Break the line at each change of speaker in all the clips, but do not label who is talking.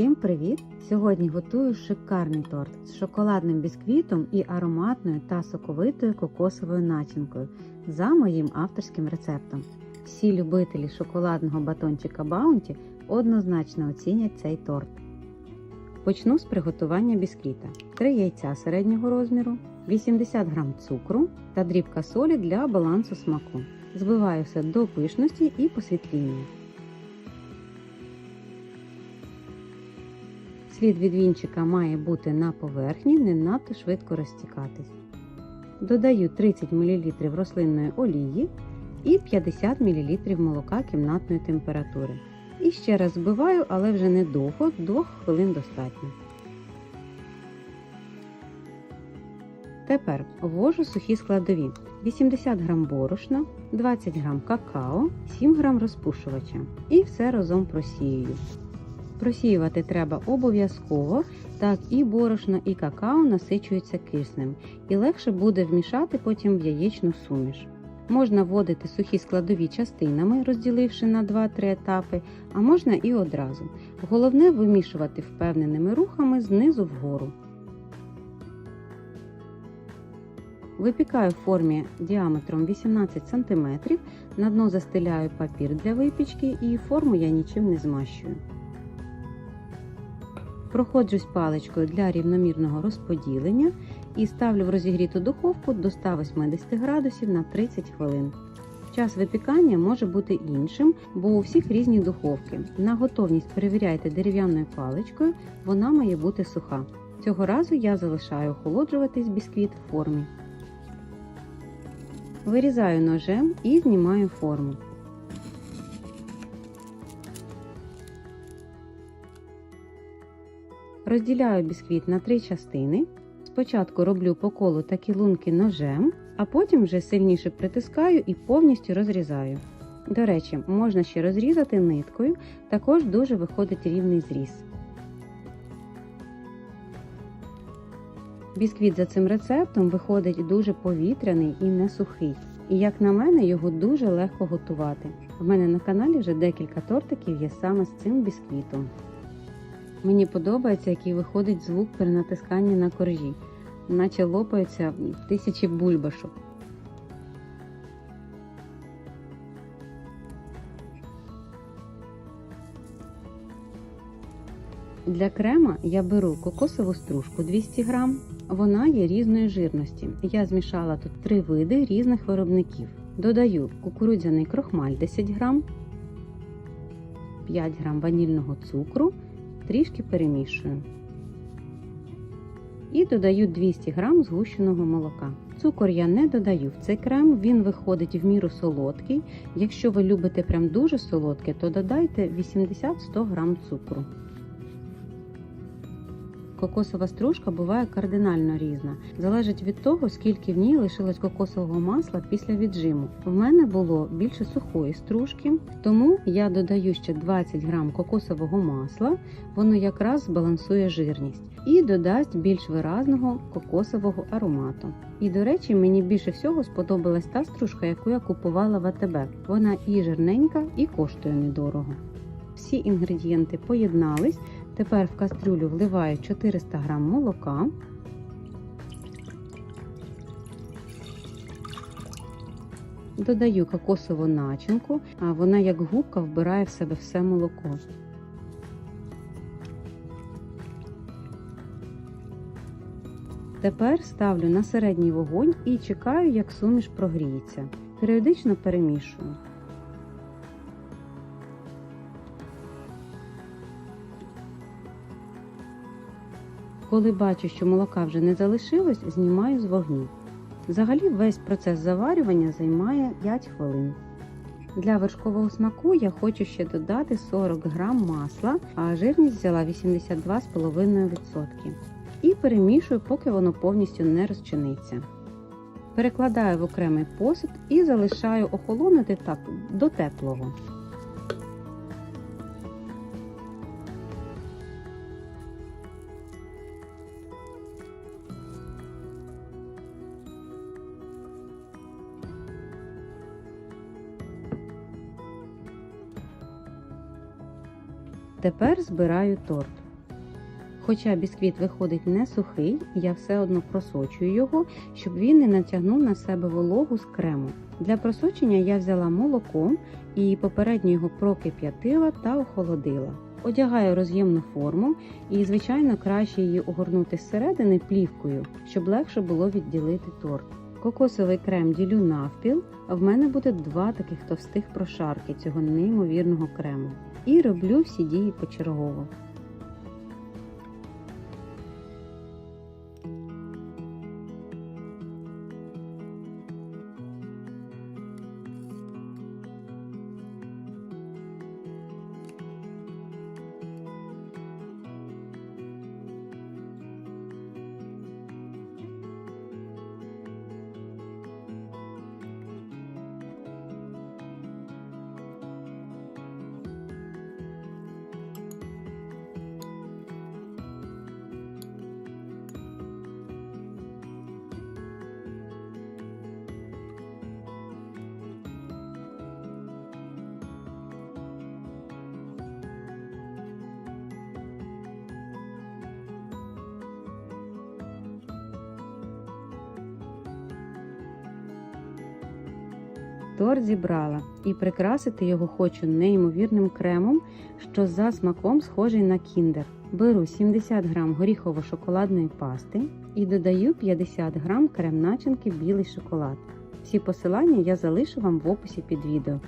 Всім привіт! Сьогодні готую шикарний торт з шоколадним бісквітом і ароматною та соковитою кокосовою начинкою за моїм авторським рецептом. Всі любителі шоколадного батончика Баунті однозначно оцінять цей торт. Почну з приготування бісквіта: 3 яйця середнього розміру, 80 г цукру та дрібка солі для балансу смаку. Збиваю все до пишності і посвітління. Слід від вінчика має бути на поверхні, не надто швидко розтікатись. Додаю 30 мл рослинної олії і 50 мл молока кімнатної температури. І ще раз збиваю, але вже не довго, 2 хвилин достатньо. Тепер ввожу сухі складові: 80 г борошна, 20 г какао, 7 г розпушувача і все разом просіюю. Просіювати треба обов'язково, так і борошно, і какао насичуються киснем, і легше буде вмішати потім в яєчну суміш. Можна вводити сухі складові частинами, розділивши на 2-3 етапи, а можна і одразу. Головне вимішувати впевненими рухами знизу вгору. Випікаю в формі діаметром 18 см, на дно застеляю папір для випічки і форму я нічим не змащую. Проходжусь паличкою для рівномірного розподілення і ставлю в розігріту духовку до 180 градусів на 30 хвилин. Час випікання може бути іншим, бо у всіх різні духовки. На готовність перевіряйте дерев'яною паличкою, вона має бути суха. Цього разу я залишаю охолоджуватись бісквіт в формі. Вирізаю ножем і знімаю форму. Розділяю бісквіт на три частини. Спочатку роблю по колу такі лунки ножем, а потім вже сильніше притискаю і повністю розрізаю. До речі, можна ще розрізати ниткою, також дуже виходить рівний зріз. Бісквіт за цим рецептом виходить дуже повітряний і не сухий. І як на мене, його дуже легко готувати. В мене на каналі вже декілька тортиків є саме з цим бісквітом. Мені подобається, який виходить звук при натисканні на коржі, наче лопаються тисячі бульбашок. Для крема я беру кокосову стружку 200 г. Вона є різної жирності. Я змішала тут три види різних виробників. Додаю кукурудзяний крохмаль 10 г, 5 г ванільного цукру трішки перемішую. І додаю 200 г згущеного молока. Цукор я не додаю в цей крем, він виходить в міру солодкий. Якщо ви любите прям дуже солодке, то додайте 80-100 г цукру. Кокосова стружка буває кардинально різна. Залежить від того, скільки в ній лишилось кокосового масла після віджиму. В мене було більше сухої стружки, тому я додаю ще 20 грам кокосового масла, воно якраз збалансує жирність і додасть більш виразного кокосового аромату. І, до речі, мені більше всього сподобалась та стружка, яку я купувала в АТБ. Вона і жирненька, і коштує недорого. Всі інгредієнти поєднались. Тепер в кастрюлю вливаю 400 г молока. Додаю кокосову начинку, а вона як губка вбирає в себе все молоко. Тепер ставлю на середній вогонь і чекаю, як суміш прогріється. Періодично перемішую. Коли бачу, що молока вже не залишилось, знімаю з вогню. Взагалі весь процес заварювання займає 5 хвилин. Для вершкового смаку я хочу ще додати 40 г масла, а жирність взяла 82,5%. І перемішую, поки воно повністю не розчиниться. Перекладаю в окремий посуд і залишаю охолонути так до теплого. Тепер збираю торт. Хоча бісквіт виходить не сухий, я все одно просочую його, щоб він не натягнув на себе вологу з крему. Для просочення я взяла молоко і попередньо його прокип'ятила та охолодила. Одягаю роз'ємну форму і, звичайно, краще її огорнути зсередини плівкою, щоб легше було відділити торт. Кокосовий крем ділю навпіл, а в мене буде два таких товстих прошарки цього неймовірного крему. І роблю всі дії почергово. Торт зібрала і прикрасити його хочу неймовірним кремом, що за смаком схожий на кіндер. Беру 70 г горіхово-шоколадної пасти і додаю 50 г крем начинки білий шоколад. Всі посилання я залишу вам в описі під відео.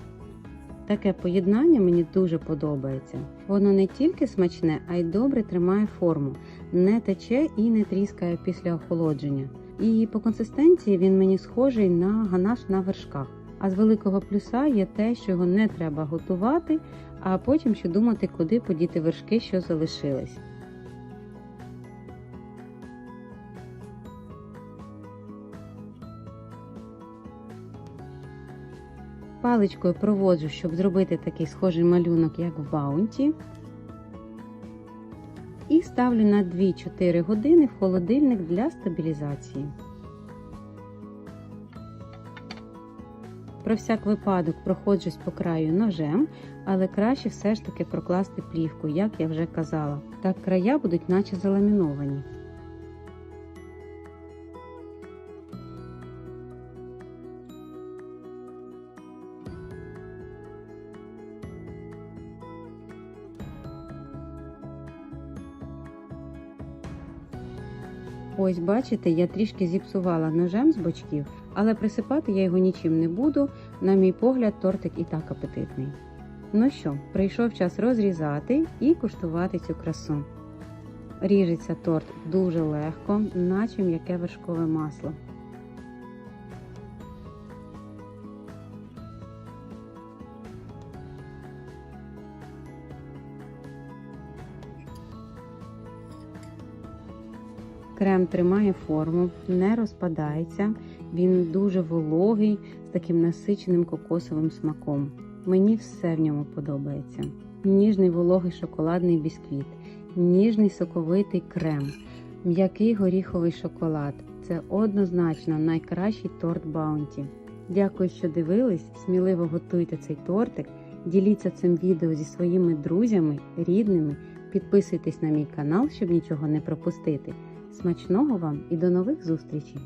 Таке поєднання мені дуже подобається. Воно не тільки смачне, а й добре тримає форму, не тече і не тріскає після охолодження. І по консистенції він мені схожий на ганаш на вершках. А з великого плюса є те, що його не треба готувати, а потім ще думати, куди подіти вершки, що залишились. Паличкою проводжу, щоб зробити такий схожий малюнок, як в баунті. І ставлю на 2-4 години в холодильник для стабілізації. Про всяк випадок проходжусь по краю ножем, але краще все ж таки прокласти плівку, як я вже казала. Так края будуть наче заламіновані. Ось, бачите, я трішки зіпсувала ножем з бочків, але присипати я його нічим не буду. На мій погляд, тортик і так апетитний. Ну що, прийшов час розрізати і куштувати цю красу. Ріжеться торт дуже легко, наче м'яке вершкове масло. Крем тримає форму, не розпадається, він дуже вологий, з таким насиченим кокосовим смаком. Мені все в ньому подобається. Ніжний вологий шоколадний бісквіт, ніжний соковитий крем, м'який горіховий шоколад. Це однозначно найкращий торт Баунті. Дякую, що дивились. Сміливо готуйте цей тортик. Діліться цим відео зі своїми друзями, рідними. Підписуйтесь на мій канал, щоб нічого не пропустити. Смачного вам і до нових зустрічей!